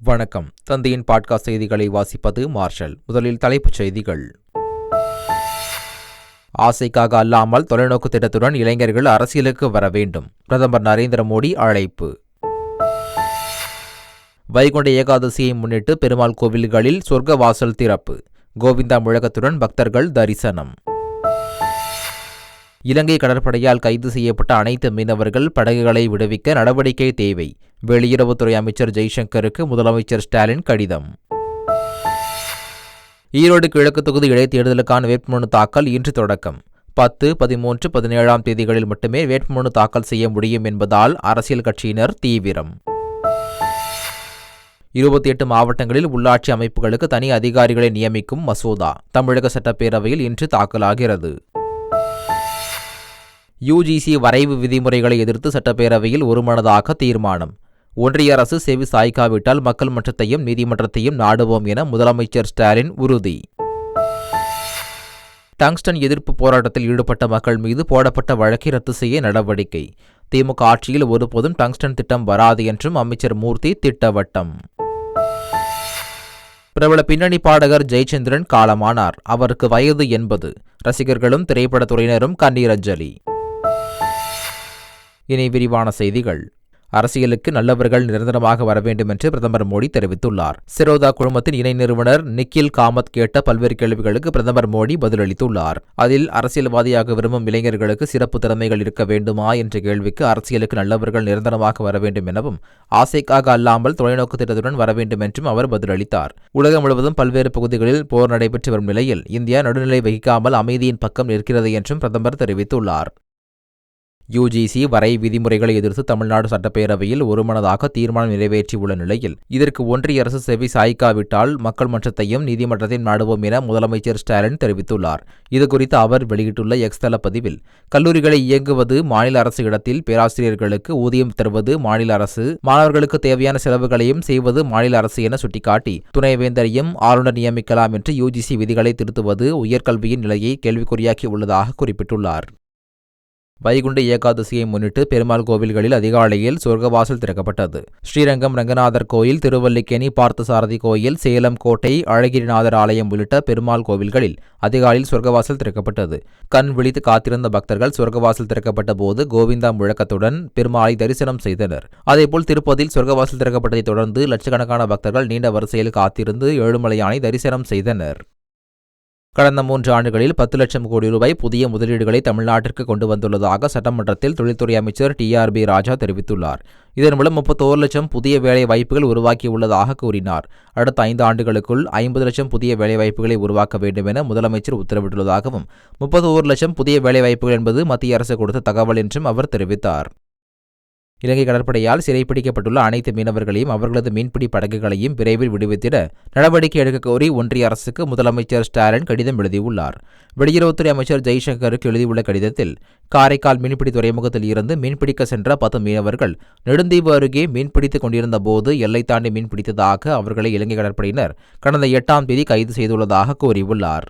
வணக்கம். தந்தையின் பாட்காஸ்ட் செய்திகளை வாசிப்பது மார்ஷல். முதலில் தலைப்புச் செய்திகள். ஆசைக்காக அல்லாமல் தொலைநோக்கு திட்டத்துடன் இளைஞர்கள் அரசியலுக்கு வர வேண்டும். பிரதமர் நரேந்திர மோடி அழைப்பு. வைகுண்ட ஏகாதசியை முன்னிட்டு பெருமாள் கோவில்களில் சொர்க்க வாசல் திறப்பு. கோவிந்தா முழக்கத்துடன் பக்தர்கள் தரிசனம். இலங்கை கடற்படையால் கைது செய்யப்பட்ட அனைத்து மீனவர்கள் படகுகளை விடுவிக்க நடவடிக்கை தேவை. வெளியுறவுத்துறை அமைச்சர் ஜெய்சங்கருக்கு முதலமைச்சர் ஸ்டாலின் கடிதம். ஈரோடு கிழக்கு தொகுதி இடைத்தேர்தலுக்கான வேட்புமனு தாக்கல் இன்று தொடக்கம். பத்து பதிமூன்று பதினேழாம் தேதிகளில் மட்டுமே வேட்புமனு தாக்கல் செய்ய முடியும் என்பதால் அரசியல் கட்சியினர் தீவிரம். இருபத்தி எட்டு மாவட்டங்களில் உள்ளாட்சி அமைப்புகளுக்கு தனி அதிகாரிகளை நியமிக்கும் மசோதா தமிழக சட்டப்பேரவையில் இன்று தாக்கலாகிறது. யுஜிசி வரைவு விதிமுறைகளை எதிர்த்து சட்டப்பேரவையில் ஒருமனதாக தீர்மானம். ஒன்றிய அரசு செவி சாய்க்காவிட்டால் மக்கள் மன்றத்தையும் நீதிமன்றத்தையும் நாடுவோம் என முதலமைச்சர் ஸ்டாலின் உறுதி. டங்ஸ்டன் எதிர்ப்பு போராட்டத்தில் ஈடுபட்ட மக்கள் மீது போடப்பட்ட வழக்கை ரத்து செய்ய நடவடிக்கை. திமுக ஆட்சியில் ஒருபோதும் டங்ஸ்டன் திட்டம் வராது என்றும் அமைச்சர் மூர்த்தி திட்டவட்டம். பிரபல பின்னணி பாடகர் ஜெயச்சந்திரன் காலமானார். அவருக்கு வயது எண்பது. ரசிகர்களும் திரைப்படத்துறையினரும் கண்ணீரஞ்சலி இனி விரிவான செய்திகள். அரசியலுக்கு நல்லவர்கள் நிரந்தரமாக வர வேண்டும் என்று பிரதமர் மோடி தெரிவித்துள்ளார். சிரோதா குழுமத்தின் இணை நிறுவனர் நிக்கில் காமத் கேட்ட பல்வேறு கேள்விகளுக்கு பிரதமர் மோடி பதிலளித்துள்ளார். அதில் அரசியல்வாதியாக விரும்பும் இளைஞர்களுக்கு சிறப்பு திறமைகள் இருக்க வேண்டுமா என்ற கேள்விக்கு அரசியலுக்கு நல்லவர்கள் நிரந்தரமாக வர வேண்டும் எனவும் ஆசைக்காக அல்லாமல் தொலைநோக்கு திட்டத்துடன் வர வேண்டும் என்றும் அவர் பதிலளித்தார். உலகம் முழுவதும் பல்வேறு பகுதிகளில் போர் நடைபெற்று வரும் நிலையில் இந்தியா நடுநிலை வகிக்காமல் அமைதியின் பக்கம் நிற்கிறது என்றும் பிரதமர் தெரிவித்துள்ளார். யுஜிசி வரை விதிமுறைகளை எதிர்த்து தமிழ்நாடு சட்டப்பேரவையில் ஒருமனதாக தீர்மானம் நிறைவேற்றியுள்ள நிலையில் இதற்கு ஒன்றிய அரசு செவி சாய்க்காவிட்டால் மக்கள் மன்றத்தையும் நீதிமன்றத்தையும் நாடுவோம் என முதலமைச்சர் ஸ்டாலின் தெரிவித்துள்ளார். இதுகுறித்து அவர் வெளியிட்டுள்ள எக்ஸ் தள பதிவில் கல்லூரிகளை இயங்குவது மாநில அரசு இடத்தில் பேராசிரியர்களுக்கு ஊதியம் தருவது மாநில அரசு மாணவர்களுக்கு தேவையான செலவுகளையும் செய்வது மாநில அரசு என சுட்டிக்காட்டி துணைவேந்தரையும் ஆளுநர் நியமிக்கலாம் என்று யுஜிசி விதிகளை திருத்துவது உயர்கல்வியின் நிலையை கேள்விக்குறியாக்கி உள்ளதாக குறிப்பிட்டுள்ளார். வைகுண்ட ஏகாதசியை முன்னிட்டு பெருமாள் கோவில்களில் அதிகாலையில் சொர்க்கவாசல் திறக்கப்பட்டது. ஸ்ரீரங்கம் ரங்கநாதர் கோயில் திருவல்லிக்கேணி பார்த்தசாரதி கோயில் சேலம் கோட்டை அழகிரிநாதர் ஆலயம் உள்ளிட்ட பெருமாள் கோவில்களில் அதிகாலையில் சொர்க்கவாசல் திறக்கப்பட்டது. கண் விழித்து காத்திருந்த பக்தர்கள் சொர்க்கவாசல் திறக்கப்பட்ட போது கோவிந்தா முழக்கத்துடன் பெருமாளை தரிசனம் செய்தனர். அதேபோல் திருப்பதியில் சொர்க்கவாசல் திறக்கப்பட்டதைத் தொடர்ந்து லட்சக்கணக்கான பக்தர்கள் நீண்ட வரிசையில் காத்திருந்து ஏழுமலையானை தரிசனம் செய்தனர். கடந்த மூன்று ஆண்டுகளில் பத்து லட்சம் கோடி ரூபாய் புதிய முதலீடுகளை தமிழ்நாட்டிற்கு கொண்டு வந்துள்ளதாக சட்டமன்றத்தில் தொழில்துறை அமைச்சர் டி ஆர் பி ராஜா தெரிவித்துள்ளார். இதன் மூலம் முப்பத்தோரு லட்சம் புதிய வேலை வாய்ப்புகள் உருவாக்கியுள்ளதாக கூறினார். அடுத்த ஐந்து ஆண்டுகளுக்குள் ஐம்பது லட்சம் புதிய வேலைவாய்ப்புகளை உருவாக்க வேண்டும் என முதலமைச்சர் உத்தரவிட்டுள்ளதாகவும் முப்பத்தோரு லட்சம் புதிய வேலைவாய்ப்புகள் என்பது மத்திய அரசு கொடுத்த தகவல் என்றும் அவர் தெரிவித்தார். இலங்கை கடற்படையால் சிறைப்பிடிக்கப்பட்டுள்ள அனைத்து மீனவர்களையும் அவர்களது மீன்பிடி படகுகளையும் விரைவில் விடுவித்திட நடவடிக்கை எடுக்க கோரி ஒன்றிய அரசுக்கு முதலமைச்சர் ஸ்டாலின் கடிதம் எழுதியுள்ளார். வெளியுறவுத்துறை அமைச்சர் ஜெய்சங்கருக்கு எழுதியுள்ள கடிதத்தில் காரைக்கால் மீன்பிடி துறைமுகத்தில் இருந்து மீன்பிடிக்க சென்ற பத்து மீனவர்கள் நெடுந்தீவு அருகே மீன்பிடித்துக் கொண்டிருந்த போது எல்லை தாண்டி மீன்பிடித்ததாக அவர்களை இலங்கை கடற்படையினர் கடந்த எட்டாம் தேதி கைது செய்துள்ளதாக கூறியுள்ளார்.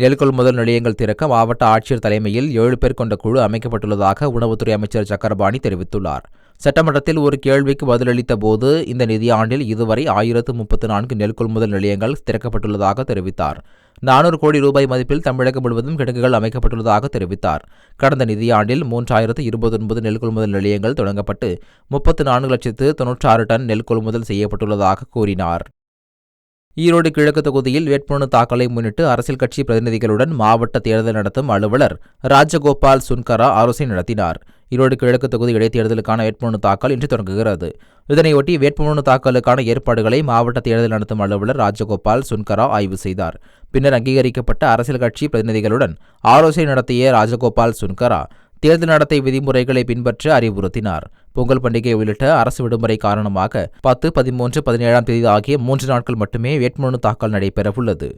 நெல் கொள்முதல் நிலையங்கள் திறக்க மாவட்ட ஆட்சியர் தலைமையில் ஏழு பேர் கொண்ட குழு அமைக்கப்பட்டுள்ளதாக உணவுத்துறை அமைச்சர் சக்கரபாணி தெரிவித்துள்ளார். சட்டமன்றத்தில் ஒரு கேள்விக்கு பதிலளித்த போது இந்த நிதியாண்டில் இதுவரை ஆயிரத்து முப்பத்து நான்கு நெல் கொள்முதல் நிலையங்கள் திறக்கப்பட்டுள்ளதாக தெரிவித்தார். நானூறு கோடி ரூபாய் மதிப்பில் தமிழகம் முழுவதும் கிடங்குகள் அமைக்கப்பட்டுள்ளதாக தெரிவித்தார். கடந்த நிதியாண்டில் மூன்றாயிரத்து இருபத்தொன்பது நெல் கொள்முதல் நிலையங்கள் தொடங்கப்பட்டு முப்பத்து நான்கு லட்சத்து தொன்னூற்றாறு டன் நெல் கொள்முதல் செய்யப்பட்டுள்ளதாக கூறினார். ஈரோடு கிழக்கு தொகுதியில் வேட்புமனு தாக்கலை முன்னிட்டு அரசியல் கட்சி பிரதிநிதிகளுடன் மாவட்ட தேர்தல் நடத்தும் அலுவலர் ராஜகோபால் சுன்கரா ஆலோசனை நடத்தினார். ஈரோடு கிழக்கு தொகுதி இடைத்தேர்தலுக்கான வேட்புமனு தாக்கல் இன்று தொடங்குகிறது. இதனையொட்டி வேட்புமனு தாக்கலுக்கான ஏற்பாடுகளை மாவட்ட தேர்தல் நடத்தும் அலுவலர் ராஜகோபால் சுன்கரா ஆய்வு செய்தார். பின்னர் அங்கீகரிக்கப்பட்ட அரசியல் கட்சி பிரதிநிதிகளுடன் ஆலோசனை நடத்திய ராஜகோபால் சுன்கரா தேர்தல் நடத்தை விதிமுறைகளை பின்பற்ற அறிவுறுத்தினார். பொங்கல் பண்டிகை உள்ளிட்ட அரசு விடுமுறை காரணமாக பத்து பதிமூன்று பதினேழாம் தேதி ஆகிய மூன்று நாட்கள் மட்டுமே வேட்புமனு தாக்கல் நடைபெறவுள்ளது.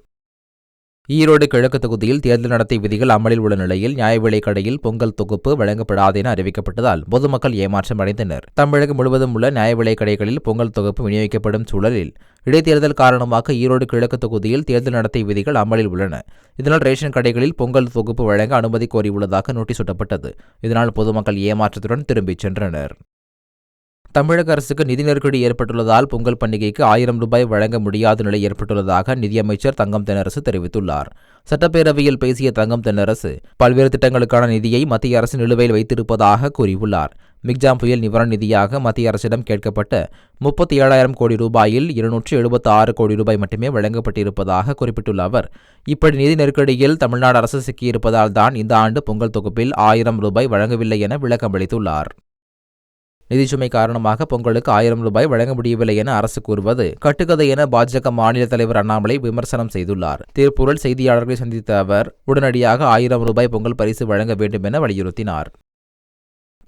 ஈரோடு கிழக்கு தொகுதியில் தேர்தல் நடத்தை விதிகள் அமலில் உள்ள நிலையில் நியாய விலை கடையில் பொங்கல் தொகுப்பு வழங்கப்படாது என அறிவிக்கப்பட்டதால் பொதுமக்கள் ஏமாற்றம் அடைந்தனர். தமிழகம் முழுவதும் உள்ள நியாய விலை கடைகளில் பொங்கல் தொகுப்பு விநியோகிக்கப்படும் சூழலில் இடைத்தேர்தல் காரணமாக ஈரோடு கிழக்கு தொகுதியில் தேர்தல் நடத்தை விதிகள் அமலில் உள்ளன. இதனால் ரேஷன் கடைகளில் பொங்கல் தொகுப்பு வழங்க அனுமதி கோரியுள்ளதாக நோட்டீஸ் ஒட்டப்பட்டது. இதனால் பொதுமக்கள் ஏமாற்றத்துடன் திரும்பிச் சென்றனர். தமிழக அரசுக்கு நிதி நெருக்கடி ஏற்பட்டுள்ளதால் பொங்கல் பண்டிகைக்கு ஆயிரம் ரூபாய் வழங்க முடியாத நிலை ஏற்பட்டுள்ளதாக நிதியமைச்சர் தங்கம் தென்னரசு தெரிவித்துள்ளார். சட்டப்பேரவையில் பேசிய தங்கம் தென்னரசு பல்வேறு திட்டங்களுக்கான நிதியை மத்திய அரசு நிலுவையில் வைத்திருப்பதாக கூறியுள்ளார். மிக்ஜாம் புயல் நிவாரண நிதியாக மத்திய அரசிடம் கேட்கப்பட்ட முப்பத்தி ஏழாயிரம் கோடி ரூபாயில் இருநூற்று எழுபத்தி ஆறு கோடி ரூபாய் மட்டுமே வழங்கப்பட்டிருப்பதாக குறிப்பிட்டுள்ள அவர் இப்படி நிதி நெருக்கடியில் தமிழ்நாடு அரசு சிக்கியிருப்பதால் தான் இந்த ஆண்டு பொங்கல் தொகுப்பில் ஆயிரம் ரூபாய் வழங்கவில்லை என விளக்கமளித்துள்ளார் நிதிச்சுமை காரணமாக பொங்கலுக்கு ஆயிரம் ரூபாய் வழங்க முடியவில்லை என அரசு கூறுவது கட்டுக்கதை என பாஜக மாநில தலைவர் அண்ணாமலை விமர்சனம் செய்துள்ளார். திருப்பூரில் செய்தியாளர்களை சந்தித்த அவர் உடனடியாக ஆயிரம் ரூபாய் பொங்கல் பரிசு வழங்க வேண்டும் என வலியுறுத்தினார்.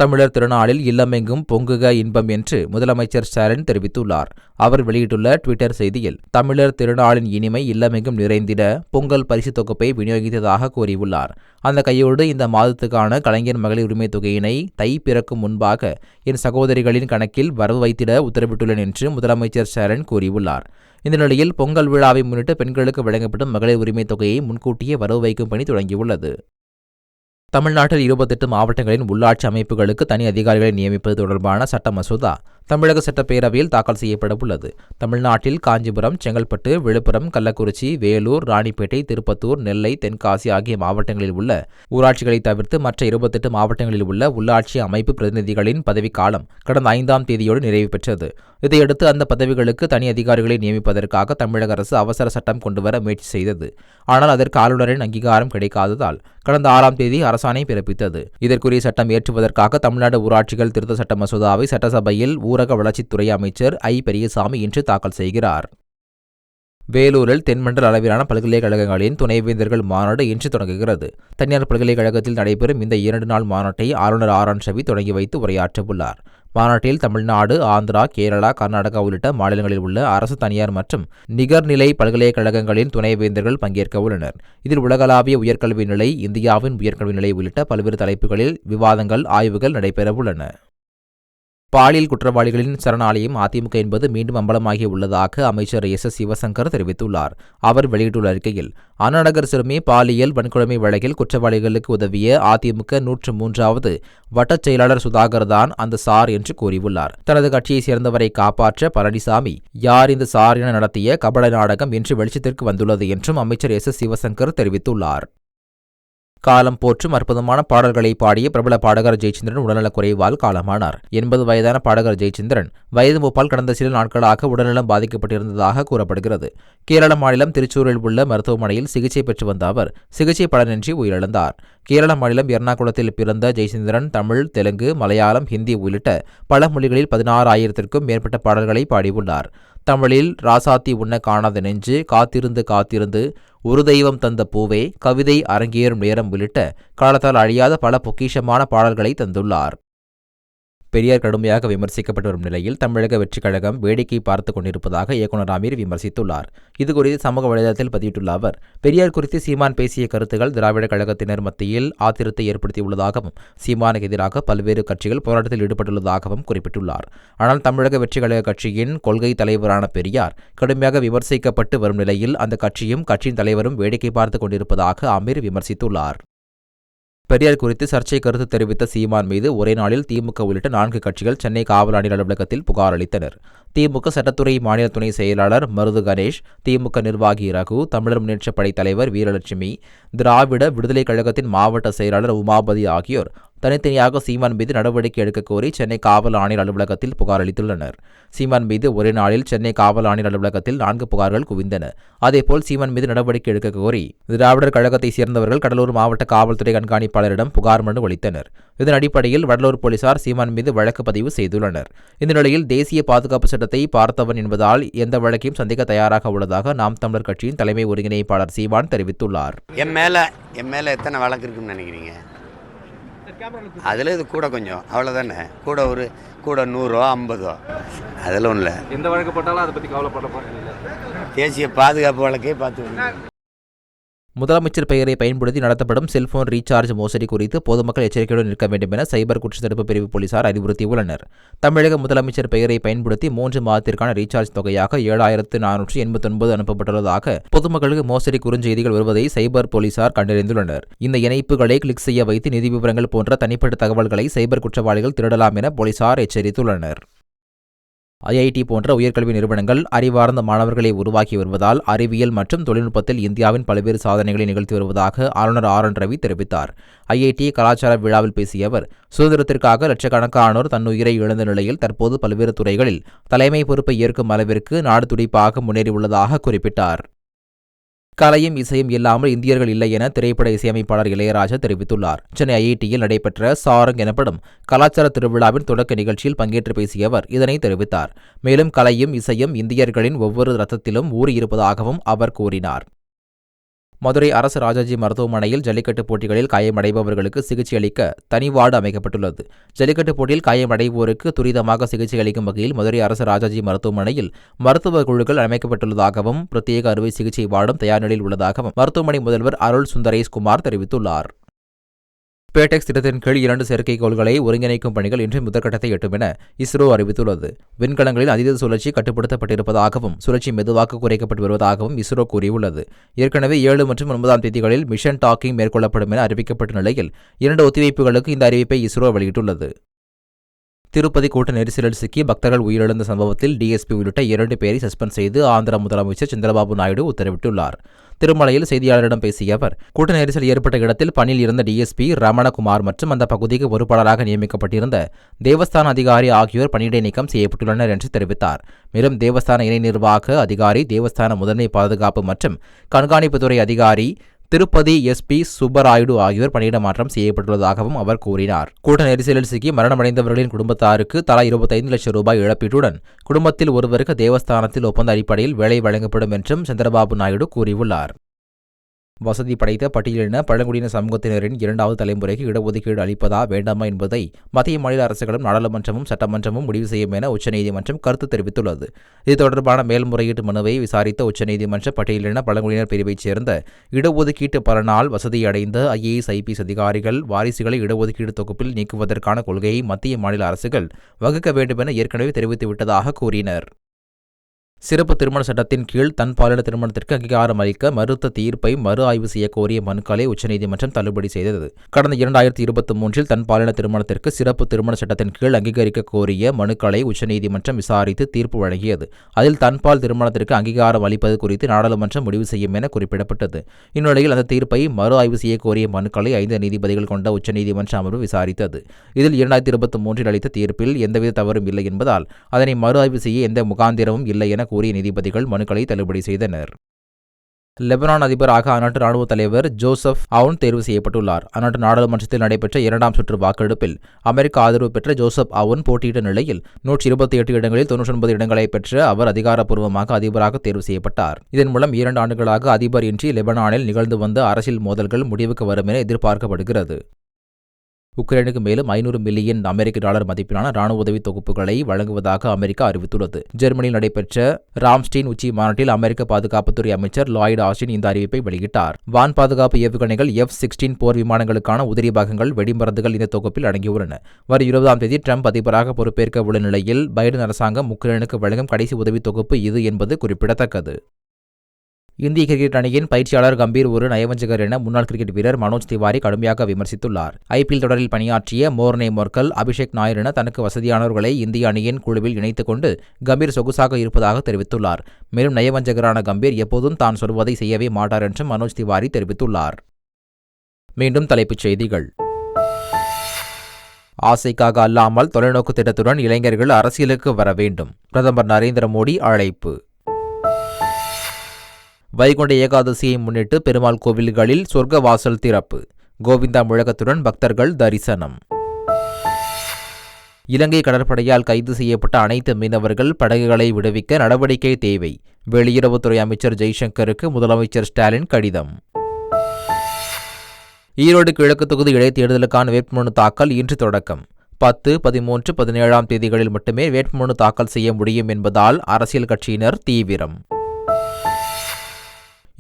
தமிழர் திருநாளில் இல்லமெங்கும் பொங்குக இன்பம் என்று முதலமைச்சர் ஸ்டாலின் தெரிவித்துள்ளார். அவர் வெளியிட்டுள்ள டுவிட்டர் செய்தியில் தமிழர் திருநாளின் இனிமை இல்லமெங்கும் நிறைந்திட பொங்கல் பரிசு தொகுப்பை விநியோகித்ததாக கூறியுள்ளார். அந்த கையோடு இந்த மாதத்துக்கான கலைஞர் மகளிர் உரிமை தொகையினை தை பிறக்கும் முன்பாக என் சகோதரிகளின் கணக்கில் வரவு வைத்திட உத்தரவிட்டுள்ளேன் என்று முதலமைச்சர் ஸ்டாலின் கூறியுள்ளார். இந்த நிலையில் பொங்கல் விழாவை முன்னிட்டு பெண்களுக்கு வழங்கப்படும் மகளிர் உரிமை தொகையை முன்கூட்டியே வரவு வைக்கும் பணி தொடங்கியுள்ளது. தமிழ்நாட்டில் இருபத்தெட்டு மாவட்டங்களின் உள்ளாட்சி அமைப்புகளுக்கு தனி அதிகாரிகளை நியமிப்பது தொடர்பான சட்ட மசோதா தமிழக சட்டப்பேரவையில் தாக்கல் செய்யப்பட உள்ளது தமிழ்நாட்டில் காஞ்சிபுரம் செங்கல்பட்டு விழுப்புரம் கள்ளக்குறிச்சி வேலூர் ராணிப்பேட்டை திருப்பத்தூர் நெல்லை தென்காசி ஆகிய மாவட்டங்களில் உள்ள ஊராட்சிகளை தவிர்த்து மற்ற இருபத்தெட்டு மாவட்டங்களில் உள்ள உள்ளாட்சி அமைப்பு பிரதிநிதிகளின் பதவிக்காலம் கடந்த ஐந்தாம் தேதியோடு நிறைவு பெற்றது. இதையடுத்து அந்த பதவிகளுக்கு தனி அதிகாரிகளை நியமிப்பதற்காக தமிழக அரசு அவசர சட்டம் கொண்டுவர முயற்சி செய்தது. ஆனால் அதற்கு ஆளுநரின் அங்கீகாரம் கிடைக்காததால் கடந்த ஆறாம் தேதி அரசாணை பிறப்பித்தது. இதற்குரிய சட்டம் ஏற்றுவதற்காக தமிழ்நாடு ஊராட்சிகள் திருத்த சட்ட மசோதாவை சட்டசபையில் ஊரக வளர்ச்சித்துறை அமைச்சர் ஐ. பெரியசாமி இன்று தாக்கல் செய்கிறார். வேலூரில் தென்மண்டல அளவிலான பல்கலைக்கழகங்களின் துணைவேந்தர்கள் மாநாடு இன்று தொடங்குகிறது. தனியார் பல்கலைக்கழகத்தில் நடைபெறும் இந்த இரண்டு நாள் மாநாட்டை ஆளுநர் ஆர். என் ரவி தொடங்கி வைத்து உரையாற்றவுள்ளார். மாநாட்டில் தமிழ்நாடு ஆந்திரா கேரளா கர்நாடகா உள்ளிட்ட மாநிலங்களில் உள்ள அரசு தனியார் மற்றும் நிகர்நிலை பல்கலைக்கழகங்களின் துணைவேந்தர்கள் பங்கேற்க உள்ளனர். இதில் உலகளாவிய உயர்கல்வி நிலை இந்தியாவின் உயர்கல்வி நிலை உள்ளிட்ட பல்வேறு தலைப்புகளில் விவாதங்கள் ஆய்வுகள் நடைபெறவுள்ளன பாலியல் குற்றவாளிகளின் சரணாலயம் அதிமுக என்பது மீண்டும் அம்பலமாகி உள்ளதாக அமைச்சர் எஸ் எஸ் சிவசங்கர் தெரிவித்துள்ளார். அவர் வெளியிட்டுள்ள அறிக்கையில் அண்ணாநகர் சிறுமி பாலியல் வன்கொடுமை வழக்கில் குற்றவாளிகளுக்கு உதவிய அதிமுக நூற்று மூன்றாவது வட்டச் செயலாளர் சுதாகர் தான் அந்த சார் என்று கூறியுள்ளார். தனது கட்சியைச் சேர்ந்தவரை காப்பாற்ற பழனிசாமி யார் இந்த சார் என நடத்திய கபட நாடகம் இன்று வெளிச்சத்திற்கு வந்துள்ளது என்றும் அமைச்சர் எஸ் எஸ் சிவசங்கர் தெரிவித்துள்ளார். காலம் போற்றும் அற்புதமான பாடல்களை பாடிய பிரபல பாடகர் ஜெயச்சந்திரன் உடல்நலக் குறைவால் காலமானார். எண்பது வயதான பாடகர் ஜெயச்சந்திரன் வயது மூப்பால் கடந்த சில நாட்களாக உடல்நலம் பாதிக்கப்பட்டிருந்ததாக கூறப்படுகிறது. கேரள மாநிலம் திருச்சூரில் உள்ள மருத்துவமனையில் சிகிச்சை பெற்று வந்த அவர் சிகிச்சை பலனின்றி உயிரிழந்தார். கேரள மாநிலம் எர்ணாகுளத்தில் பிறந்த ஜெயச்சந்திரன் தமிழ் தெலுங்கு மலையாளம் ஹிந்தி உள்ளிட்ட பல மொழிகளில் பதினாறு ஆயிரத்திற்கும் மேற்பட்ட பாடல்களை பாடியுள்ளார். தமிழில் ராசாத்தி உண்ண காணாத நெஞ்சு காத்திருந்து காத்திருந்து ஒரு தெய்வம் தந்த பூவே கவிதை அரங்கேறும் நேரம் உள்ளிட்ட காலத்தால் அழியாத பல பொக்கிஷமான பாடல்களை தந்துள்ளார். பெரியார் கடுமையாக விமர்சிக்கப்பட்டு வரும் நிலையில் தமிழக வெற்றிக் கழகம் வேடிக்கை பார்த்து கொண்டிருப்பதாக இயக்குநர் அமீர் விமர்சித்துள்ளார். இதுகுறித்து சமூக வலைதளத்தில் பதிவிட்டுள்ள அவர் பெரியார் குறித்து சீமான் பேசிய கருத்துகள் திராவிட கழகத்தினர் மத்தியில் ஆத்திரத்தை ஏற்படுத்தியுள்ளதாகவும் சீமானுக்கு எதிராக பல்வேறு கட்சிகள் போராட்டத்தில் ஈடுபட்டுள்ளதாகவும் குறிப்பிட்டுள்ளார். ஆனால் தமிழக வெற்றிக் கழக கட்சியின் கொள்கை தலைவரான பெரியார் கடுமையாக விமர்சிக்கப்பட்டு வரும் நிலையில் அந்த கட்சியும் கட்சியின் தலைவரும் வேடிக்கை பார்த்து கொண்டிருப்பதாக அமீர் விமர்சித்துள்ளார். பெரியார் குறித்து சர்ச்சை கருத்து தெரிவித்த சீமான் மீது ஒரே நாளில் திமுக உள்ளிட்ட நான்கு கட்சிகள் சென்னை காவல் ஆணையர் அலுவலகத்தில் புகார் அளித்தனர். திமுக சட்டத்துறை மாநில துணை செயலாளர் மருது கணேஷ் திமுக நிர்வாகி ரகு தமிழர் முன்னேற்றப் படை தலைவர் வீரலட்சுமி திராவிட விடுதலை கழகத்தின் மாவட்ட செயலாளர் உமாபதி ஆகியோர் தனித்தனியாக சீமான் மீது நடவடிக்கை எடுக்க கோரி சென்னை காவல் ஆணையர் அலுவலகத்தில் புகார் அளித்துள்ளனர். சீமான் மீது ஒரே நாளில் சென்னை காவல் ஆணையர் அலுவலகத்தில் நான்கு புகார்கள் குவிந்தன. அதேபோல் சீமான் மீது நடவடிக்கை எடுக்க கோரி திராவிடர் கழகத்தைச் சேர்ந்தவர்கள் கடலூர் மாவட்ட காவல்துறை கண்காணிப்பாளரிடம் புகார் மனு அளித்தனர். இதன் அடிப்படையில் வடலூர் போலீசார் சீமான் மீது வழக்கு பதிவு செய்துள்ளனர். இந்த நிலையில் தேசிய பாதுகாப்பு சட்டத்தை பார்த்தவன் என்பதால் எந்த வழக்கையும் சந்திக்க தயாராக உள்ளதாக நாம் தமிழர் கட்சியின் தலைமை ஒருங்கிணைப்பாளர் சீமான் தெரிவித்துள்ளார். என் மேலே என் மேலே எத்தனை வழக்கு இருக்குன்னு நினைக்கிறீங்க? அதில் இது கூட கொஞ்சம் அவ்வளோதானே கூட ஒரு கூட நூறோ ஐம்பதோ? அதில் ஒன்றும் இல்லை. எந்த வழக்கு போட்டாலும் அதை பற்றி கவலைப்பட தேசிய பாதுகாப்பு வழக்கே பார்த்து முதலமைச்சர் பெயரை பயன்படுத்தி நடத்தப்படும் செல்போன் ரீசார்ஜ் மோசடி குறித்து பொதுமக்கள் எச்சரிக்கையுடன் இருக்க வேண்டும் என சைபர் குற்றத்தடுப்பு பிரிவு போலீசார் அறிவுறுத்தியுள்ளனர். தமிழக முதலமைச்சர் பெயரை பயன்படுத்தி மூன்று மாதத்திற்கான ரீசார்ஜ் தொகையாக ஏழாயிரத்து நானூற்று எண்பத்தொன்பது அனுப்பப்பட்டுள்ளதாக பொதுமக்களுக்கு மோசடி குறுஞ்செய்திகள் வருவதை சைபர் போலீசார் கண்டறிந்துள்ளனர். இந்த இணைப்புகளை கிளிக் செய்ய வைத்து நிதி விவரங்கள் போன்ற தனிப்பட்ட தகவல்களை சைபர் குற்றவாளிகள் திருடலாம் என போலீசார் எச்சரித்துள்ளனர். ஐஐடி போன்ற உயர்கல்வி நிறுவனங்கள் அறிவார்ந்த மாணவர்களை உருவாக்கி வருவதால் அறிவியல் மற்றும் தொழில்நுட்பத்தில் இந்தியாவின் பல்வேறு சாதனைகளை நிகழ்த்தி வருவதாக ஆளுநர் ஆர் என் ரவி தெரிவித்தார். ஐஐடி கலாச்சார விழாவில் பேசிய அவர் சுதந்திரத்திற்காக லட்சக்கணக்கானோர் தன்னுயிரை இழந்த நிலையில் தற்போது பல்வேறு துறைகளில் தலைமை பொறுப்பை ஏற்கும் அளவிற்கு நாடு துடிப்பாக முன்னேறியுள்ளதாக குறிப்பிட்டார். கலையும் இசையும் இல்லாமல் இந்தியர்கள் இல்லை என திரைப்பட இசையமைப்பாளர் இளையராஜா தெரிவித்துள்ளார். சென்னை ஐஐடியில் நடைபெற்ற சாரங் எனப்படும் கலாச்சார திருவிழாவின் தொடக்க நிகழ்ச்சியில் பங்கேற்று பேசிய அவர் இதனை தெரிவித்தார். மேலும் கலையும் இசையும் இந்தியர்களின் ஒவ்வொரு ரத்தத்திலும் ஊறியிருப்பதாகவும் அவர் கூறினார். மதுரை அரசு ராஜாஜி மருத்துவமனையில் ஜல்லிக்கட்டு போட்டிகளில் காயமடைபவர்களுக்கு சிகிச்சை அளிக்க தனி வார்டு அமைக்கப்பட்டுள்ளது. ஜல்லிக்கட்டு போட்டியில் காயமடைவோருக்கு துரிதமாக சிகிச்சை அளிக்கும் வகையில் மதுரை அரசு ராஜாஜி மருத்துவமனையில் மருத்துவ குழுக்கள் அமைக்கப்பட்டுள்ளதாகவும் பிரத்யேக அறுவை சிகிச்சை வார்டும் தயார் நிலையில் உள்ளதாகவும் மருத்துவமனை முதல்வர் அருள் சுந்தரேஷ்குமார் தெரிவித்துள்ளார். பேடெக்ஸ் திட்டத்தின் கீழ் இரண்டு செயற்கைக்கோள்களை ஒருங்கிணைக்கும் பணிகள் இன்று முதற்கட்டத்தை எட்டும் என இஸ்ரோ அறிவித்துள்ளது. விண்கலங்களில் அதீத சுழற்சி கட்டுப்படுத்தப்பட்டிருப்பதாகவும் சுழற்சி மெதுவாக குறைக்கப்பட்டு வருவதாகவும் இஸ்ரோ கூறியுள்ளது. ஏற்கனவே ஏழு மற்றும் ஒன்பதாம் தேதிகளில் மிஷன் டாக்கிங் மேற்கொள்ளப்படும் என அறிவிக்கப்பட்ட நிலையில் இரண்டு ஒத்திவைப்புகளுக்கு இந்த அறிவிப்பை இஸ்ரோ வெளியிட்டுள்ளது. திருப்பதி கூட்ட நெரிசலில் சிக்கி பக்தர்கள் உயிரிழந்த சம்பவத்தில் டிஎஸ்பி உள்ளிட்ட இரண்டு பேரை சஸ்பெண்ட் செய்து ஆந்திர முதலமைச்சர் சந்திரபாபு நாயுடு உத்தரவிட்டுள்ளார். திருமலையில் செய்தியாளரிடம் பேசிய அவர் கூட்ட நெரிசல் ஏற்பட்ட இடத்தில் பணியில் இருந்த டிஎஸ்பி ரமணகுமார் மற்றும் அந்த பகுதிக்கு பொறுப்பாளராக நியமிக்கப்பட்டிருந்த தேவஸ்தான அதிகாரி ஆகியோர் பணியிடை நீக்கம் செய்யப்பட்டுள்ளனர் என்று தெரிவித்தார். மேலும் தேவஸ்தான இணை நிர்வாக அதிகாரி தேவஸ்தான முதன்மை பாதுகாப்பு மற்றும் கண்காணிப்புத்துறை அதிகாரி திருப்பதி எஸ்பி சுப்பராயுடு ஆகியோர் பணியிட மாற்றம் செய்யப்பட்டுள்ளதாகவும் அவர் கூறினார். கூட்ட நெரிசலில் சிக்கி மரணமடைந்தவர்களின் குடும்பத்தாருக்கு தலா இருபத்தைந்து லட்சம் ரூபாய் இழப்பீட்டுடன் குடும்பத்தில் ஒருவருக்கு தேவஸ்தானத்தில் ஒப்பந்த அடிப்படையில் வேலை வழங்கப்படும் என்றும் சந்திரபாபு நாயுடு கூறியுள்ளார். வசதி படைத்த பட்டியலின பழங்குடியின சமூகத்தினரின் இரண்டாவது தலைமுறைக்கு இடஒதுக்கீடு அளிப்பதா வேண்டாமா என்பதை மத்திய மாநில அரசுகளும் நாடாளுமன்றமும் சட்டமன்றமும் முடிவு செய்யும் என உச்சநீதிமன்றம் கருத்து தெரிவித்துள்ளது. இது தொடர்பான மேல்முறையீட்டு மனுவை விசாரித்த உச்சநீதிமன்ற பட்டியலின பழங்குடியினர் பிரிவைச் சேர்ந்த இடஒதுக்கீட்டு பலனால் வசதியடைந்த ஐஏஎஸ் ஐபிஎஸ் அதிகாரிகள் வாரிசுகளை இடஒதுக்கீடு தொகுப்பில் நீக்குவதற்கான கொள்கையை மத்திய மாநில அரசுகள் வகுக்க வேண்டும் என ஏற்கனவே தெரிவித்துவிட்டதாக கூறினர். சிறப்பு திருமண சட்டத்தின் கீழ் தன் பாலின திருமணத்திற்கு அங்கீகாரம் அளிக்க மறுத்த தீர்ப்பை மறு ஆய்வு செய்ய கோரிய மனுக்களை உச்சநீதிமன்றம் தள்ளுபடி செய்தது. கடந்த இரண்டாயிரத்தி இருபத்தி மூன்றில் தன் பாலின திருமணத்திற்கு சிறப்பு திருமண சட்டத்தின் கீழ் அங்கீகரிக்க கோரிய மனுக்களை உச்சநீதிமன்றம் விசாரித்து தீர்ப்பு வழங்கியது. அதில் தன்பால் திருமணத்திற்கு அங்கீகாரம் அளிப்பது குறித்து நாடாளுமன்றம் முடிவு செய்யும் என குறிப்பிடப்பட்டது. இந்நிலையில் அந்த தீர்ப்பை மறு ஆய்வு செய்ய கோரிய மனுக்களை ஐந்து நீதிபதிகள் கொண்ட உச்சநீதிமன்ற அமர்வு விசாரித்தது. இதில் இரண்டாயிரத்தி இருபத்தி மூன்றில் அளித்த தீர்ப்பில் எந்தவித தவறும் இல்லை என்பதால் அதனை மறு ஆய்வு செய்ய எந்த முகாந்திரமும் இல்லை என கூறிய நீதிபதிகள் மனுக்களை தள்ளுபடி செய்தனர். லெபனான் அதிபராக அந்நாட்டு ராணுவ தலைவர் ஜோசப் அவுன் தேர்வு செய்யப்பட்டுள்ளார். அந்நாட்டு நாடாளுமன்றத்தில் நடைபெற்ற இரண்டாம் சுற்று வாக்கெடுப்பில் அமெரிக்க ஆதரவு பெற்ற ஜோசப் அவுன் போட்டியிட்ட நிலையில் நூற்றி இருபத்தி எட்டு இடங்களில் தொன்னூற்றி ஒன்பது இடங்களை பெற்ற அவர் அதிகாரப்பூர்வமாக அதிபராக தேர்வு செய்யப்பட்டார். இதன் மூலம் இரண்டு ஆண்டுகளாக அதிபர் இன்றி லெபனானில் நிகழ்ந்து வந்த அரசியல் மோதல்கள் முடிவுக்கு வரும் என எதிர்பார்க்கப்படுகிறது. உக்ரைனுக்கு மேலும் ஐநூறு மில்லியன் அமெரிக்க டாலர் மதிப்பிலான ராணுவ உதவி தொகுப்புகளை வழங்குவதாக அமெரிக்கா அறிவித்துள்ளது. ஜெர்மனியில் நடைபெற்ற ராம்ஸ்டீன் உச்சி மாநாட்டில் அமெரிக்க பாதுகாப்புத்துறை அமைச்சர் லாய்டு ஆஸ்டின் இந்த அறிவிப்பை வெளியிட்டார். வான் பாதுகாப்பு ஏவுகணைகள் எஃப் சிக்ஸ்டீன் போர் விமானங்களுக்கான உதிரி பாகங்கள் வெடிமருந்துகள் இந்த தொகுப்பில் அடங்கியுள்ளன. வரும் இருபதாம் தேதி ட்ரம்ப் அதிபராக பொறுப்பேற்க உள்ள நிலையில் பைடன் அரசாங்கம் உக்ரைனுக்கு வழங்கும் கடைசி உதவி தொகுப்பு இது என்பது குறிப்பிடத்தக்கது. இந்திய கிரிக்கெட் அணியின் பயிற்சியாளர் கம்பீர் ஒரு நயவஞ்சகர் என முன்னாள் கிரிக்கெட் வீரர் மனோஜ் திவாரி கடுமையாக விமர்சித்துள்ளார். ஐபிஎல் தொடரில் பணியாற்றிய மோர்னே மொர்க்கல் அபிஷேக் நாயர் என தனக்கு வசதியானவர்களை இந்திய அணியின் குழுவில் இணைத்துக் கொண்டு கம்பீர் சொகுசாக இருப்பதாக தெரிவித்துள்ளார். மேலும் நயவஞ்சகரான கம்பீர் எப்போதும் தான் சொல்வதை செய்யவே மாட்டார் என்றும் மனோஜ் திவாரி தெரிவித்துள்ளார். மீண்டும் தலைப்புச் செய்திகள். ஆசைக்காக அல்லாமல் தொலைநோக்கு திட்டத்துடன் இளைஞர்கள் அரசியலுக்கு வர வேண்டும். பிரதமர் நரேந்திர மோடி அழைப்பு. வைகுண்ட ஏகாதசியை முன்னிட்டு பெருமாள் கோவில்களில் சொர்க்க வாசல் திறப்பு. கோவிந்தா முழக்கத்துடன் பக்தர்கள் தரிசனம். இலங்கை கடற்படையால் கைது செய்யப்பட்ட அனைத்து மீனவர்கள் படகுகளை விடுவிக்க நடவடிக்கை தேவை. வெளியுறவுத்துறை அமைச்சர் ஜெய்சங்கருக்கு முதலமைச்சர் ஸ்டாலின் கடிதம். ஈரோடு கிழக்கு தொகுதி இடைத்தேர்தலுக்கான வேட்புமனு தாக்கல் இன்று தொடக்கம். பத்து பதிமூன்று பதினேழாம் தேதிகளில் மட்டுமே வேட்புமனு தாக்கல் செய்ய முடியும் என்பதால் அரசியல் கட்சியினர் தீவிரம்.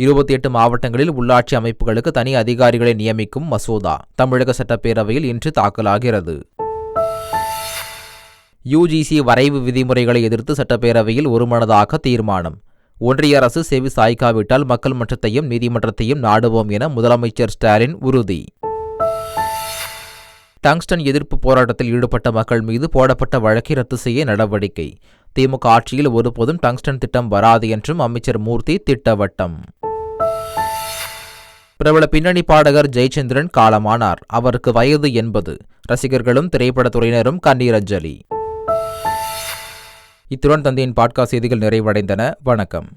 இருபத்தி எட்டு மாவட்டங்களில் உள்ளாட்சி அமைப்புகளுக்கு தனி அதிகாரிகளை நியமிக்கும் மசோதா தமிழக சட்டப்பேரவையில் இன்று தாக்கலாகிறது. யுஜிசி வரைவு விதிமுறைகளை எதிர்த்து சட்டப்பேரவையில் ஒருமனதாக தீர்மானம். ஒன்றிய அரசு செவி சாய்க்காவிட்டால் மக்கள் மன்றத்தையும் நீதிமன்றத்தையும் நாடுவோம் என முதலமைச்சர் ஸ்டாலின் உறுதி. டங்ஸ்டன் எதிர்ப்பு போராட்டத்தில் ஈடுபட்ட மக்கள் மீது போடப்பட்ட வழக்கை ரத்து செய்ய நடவடிக்கை. திமுக ஆட்சியில் ஒருபோதும் டங்ஸ்டன் திட்டம் வராது என்றும் அமைச்சர் மூர்த்தி திட்டவட்டம். பிரபல பின்னணி பாடகர் ஜெயச்சந்திரன் காலமானார். அவருக்கு வயது எண்பது. ரசிகர்களும் திரைப்படத்துறையினரும் கண்ணீரஞ்சலி இத்துடன் தந்தையின் பாட்காஸ்ட் செய்திகள் நிறைவடைந்தன. வணக்கம்.